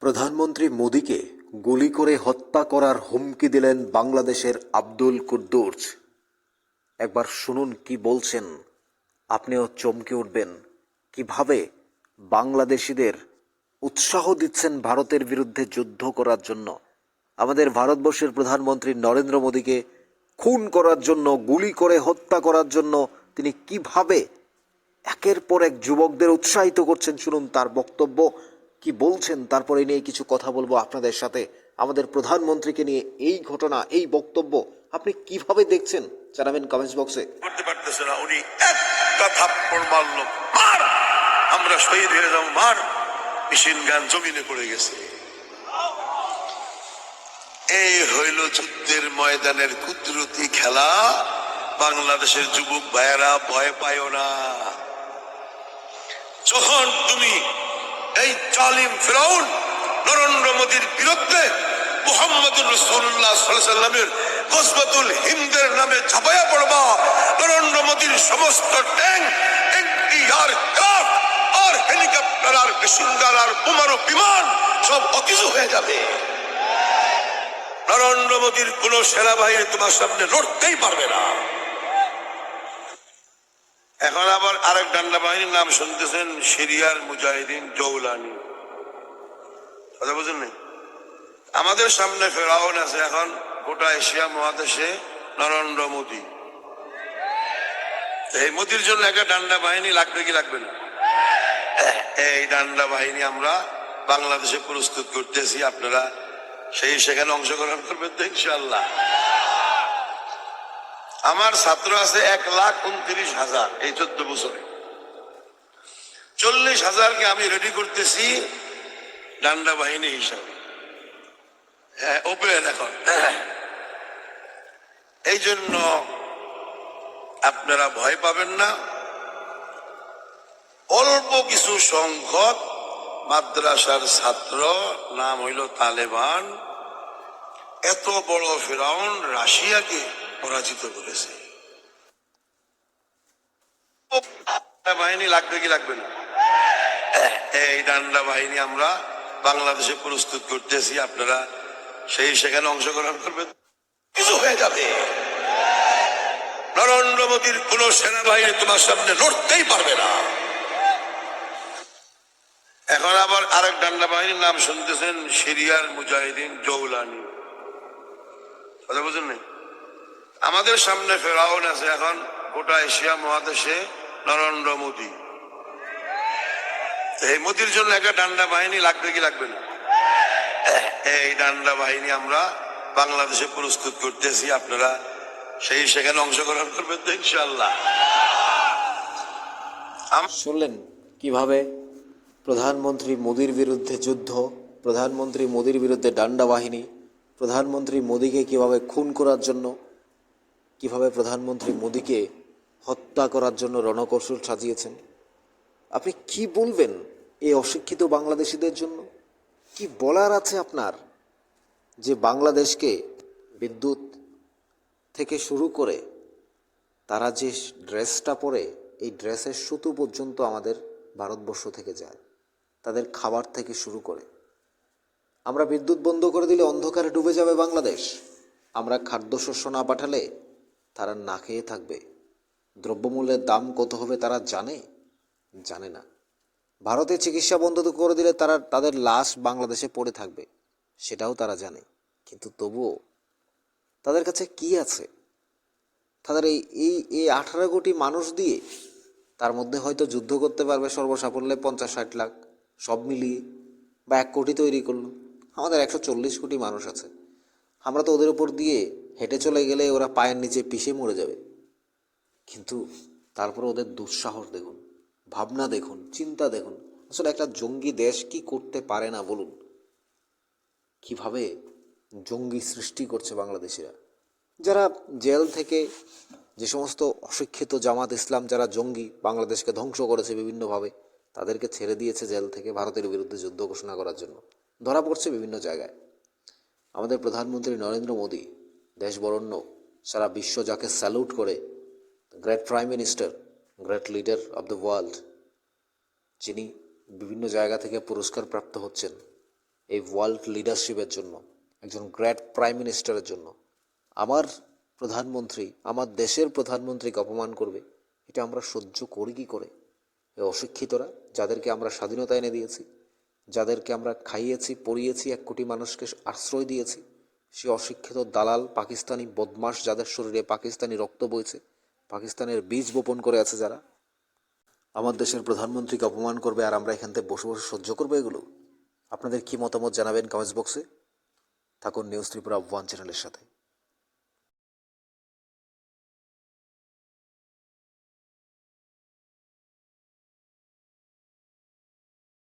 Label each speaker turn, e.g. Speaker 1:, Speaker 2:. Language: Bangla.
Speaker 1: প্রধানমন্ত্রী মোদীকে গুলি করে হত্যা করার হুমকি দিলেন বাংলাদেশের আব্দুল কুদ্দুস। একবার শুনুন কি বলছেন। আপনিও চমকে উঠবেন। কীভাবে বাংলাদেশিদের উৎসাহ দিচ্ছেন ভারতের বিরুদ্ধে যুদ্ধ করার জন্য? আমাদের ভারতবর্ষের প্রধানমন্ত্রী নরেন্দ্র মোদীকে খুন করার জন্য, গুলি করে হত্যা করার জন্য তিনি কীভাবে একের পর এক যুবকদের উৎসাহিত করছেন, শুনুন তার বক্তব্য। কি বলছেন? তারপরে নিয়ে কিছু কথা বলব আপনাদের সাথে। আমাদের প্রধানমন্ত্রীকে নিয়ে এই ঘটনা, এই বক্তব্য আপনি কীভাবে দেখছেন? জানাবেন কমেন্টস বক্সে
Speaker 2: আমরা শহীদ হয়ে মার! মেশিন গান জমিনে পড়ে গেছে। এই হইল যুদ্ধের ময়দানের কুদরতি খেলা। বাংলাদেশের যুবক ভাইয়েরা ভয় পায় না। যখন তুমি এই জালিম ফেরাউন নরেন্দ্র মোদীর বিরুদ্ধে মোহাম্মদ রসুল্লাহ সাল্লামের গজবাতুল হিন্দের নামে ঝাপাইয়া পড়বা। নরেন্দ্র মোদীর সমস্ত ট্যাঙ্ক, এনটিআর ক্রাফট আর হেলিকপ্টার আর মেশিনগান আর বোমারু বিমান সব অকিজু হয়ে যাবে। নরেন্দ্র মোদীর কোন সেনাবাহিনী তোমার সামনে লড়তেই পারবে না। এখন আবার আরেক ডান্ডা বাহিনীর নাম শুনতেছেন সিরিয়ার মুজাহিদিন জৌলানি। কথা বুঝেন নাই? আমাদের সামনে ফেরাউন আছে এখন গোটা এশিয়া মহাদেশে নরেন্দ্র মোদী। এই মোদির জন্য একটা ডান্ডা বাহিনী লাগবে কি লাগবে না? এই ডান্ডা বাহিনী আমরা বাংলাদেশে প্রস্তুত করতেছি, আপনারা সেই সেখানে অংশগ্রহণ করবেন তো ইনশাল্লাহ আমার ছাত্র আছে এক লাখ উনত্রিশ হাজার এই চোদ্দ বছরে। চল্লিশ হাজারকে আমি রেডি করতেছি ডান্ডা বাহিনী হিসাবে। হ্যাঁ ওপেন এখন। এই জন্য আপনারা ভয় পাবেন না। অল্প কিছু সংখ্যক মাদ্রাসার ছাত্র, নাম হইল তালেবান। এত বড় ফেরাউন রাশিয়াকে পরাজিত করেছে। বাহিনী লাগবে কি লাগবে না? এই ডান্ডা বাহিনী আমরা বাংলাদেশে প্রস্তুত করতেছি, আপনারা সেই সেখানে অংশগ্রহণ করবেন। কিছু হয়ে যাবে। নরেন্দ্র মোদীর কোন সেনাবাহিনী তোমার সামনে লড়তেই পারবে না। এখন আবার আরেক ডান্ডা বাহিনীর নাম শুনতেছেন, সিরিয়ার মুজাহিদিন জৌলানি। কথা বুঝেন নাই? আমাদের সামনে ফেরাউন আছে এখন, গোটা এশিয়া মহাদেশে নরেন্দ্র মোদী। এই মোদির জন্য একটা ডান্ডা বাহিনী লাগবে কি লাগবে না? এই ডান্ডা বাহিনী আমরা বাংলাদেশে প্রস্তুত করতেছি, আপনারা সেই সেখানে অংশগ্রহণ করবেন তো ইনশাল্লাহ
Speaker 1: শুনলেন কীভাবে প্রধানমন্ত্রী মোদির বিরুদ্ধে যুদ্ধ, প্রধানমন্ত্রী মোদির বিরুদ্ধে ডান্ডা বাহিনী, প্রধানমন্ত্রী মোদিকে কীভাবে খুন করার জন্য কীভাবে প্রধানমন্ত্রী মোদীকে হত্যা করার জন্য রণকৌশল সাজিয়েছেন? আপনি কি বলবেন এই অশিক্ষিত বাংলাদেশিদের জন্য? কি বলার আছে আপনার যে বাংলাদেশকে বিদ্যুৎ থেকে শুরু করে তারা যে ড্রেসটা পরে এই ড্রেসের সুতো পর্যন্ত আমাদের ভারতবর্ষ থেকে যায়, তাদের খাবার থেকে শুরু করে? আমরা বিদ্যুৎ বন্ধ করে দিলে অন্ধকারে ডুবে যাবে বাংলাদেশ। আমরা খাদ্যশস্য না পাঠালে তারা না খেয়ে থাকবে। দ্রব্যমূল্যের দাম কত হবে তারা জানে? জানে না। ভারতে চিকিৎসা বন্ধ করে দিলে তারা তাদের লাশ বাংলাদেশে পড়ে থাকবে, সেটাও তারা জানে। কিন্তু তবুও তাদের কাছে কি আছে? তাদের এই এই এই আঠারো কোটি মানুষ দিয়ে তার মধ্যে হয়তো যুদ্ধ করতে পারবে সর্বসাফল্যে পঞ্চাশ ষাট লাখ, সব মিলিয়ে বা এক কোটি তৈরি করল। আমাদের একশো চল্লিশ কোটি মানুষ আছে। আমরা তো ওদের উপর দিয়ে হেঁটে চলে গেলে ওরা পায়ের নিচে পিষে মরে যাবে। কিন্তু তারপরে ওদের দুঃসাহস দেখুন, ভাবনা দেখুন, চিন্তা দেখুন, আসলে একটা জঙ্গি দেশ কি করতে পারে না বলুন। কীভাবে জঙ্গি সৃষ্টি করছে বাংলাদেশিরা? যারা জেল থেকে যে সমস্ত অশিক্ষিত জামাত ইসলাম যারা জঙ্গি বাংলাদেশকে ধ্বংস করেছে বিভিন্নভাবে, তাদেরকে ছেড়ে দিয়েছে জেল থেকে ভারতের বিরুদ্ধে যুদ্ধ ঘোষণা করার জন্য। ধরা পড়ছে বিভিন্ন জায়গায়। আমাদের প্রধানমন্ত্রী নরেন্দ্র মোদী দেশ বরণ্য সারা বিশ্ব যাকে স্যালুট করে great prime minister great leader of the world যিনি বিভিন্ন জায়গা থেকে পুরস্কার প্রাপ্ত হচ্ছেন এই ওয়ার্ল্ড লিডারশিপের জন্য, একজন গ্রেট প্রাইম মিনিস্টারের জন্য। আমার প্রধানমন্ত্রী, আমার দেশের প্রধানমন্ত্রীকে অপমান করবে, এটা আমরা সহ্য করি কি করে? এই অশিক্ষিতরা যাদেরকে আমরা স্বাধীনতা এনে দিয়েছি, যাদেরকে আমরা খাইয়েছি পরিয়েছি এক কোটি মানুষকে আশ্রয় দিয়েছি সে অশিক্ষিত দালাল, পাকিস্তানি বদমাস যাদের শরীরে পাকিস্তানি রক্ত বইছে, পাকিস্তানের বীজ বপন করে আছে যারা। আমার দেশের প্রধানমন্ত্রীকে অপমান করবে আর আমরা এখান থেকে বসে বসে সহ্য করব এগুলো? আপনাদের কি মতামত জানাবেন কমেন্টস বক্সে? থাকুন নিউজ ত্রিপুরা ওয়ান চ্যানেলের সাথে।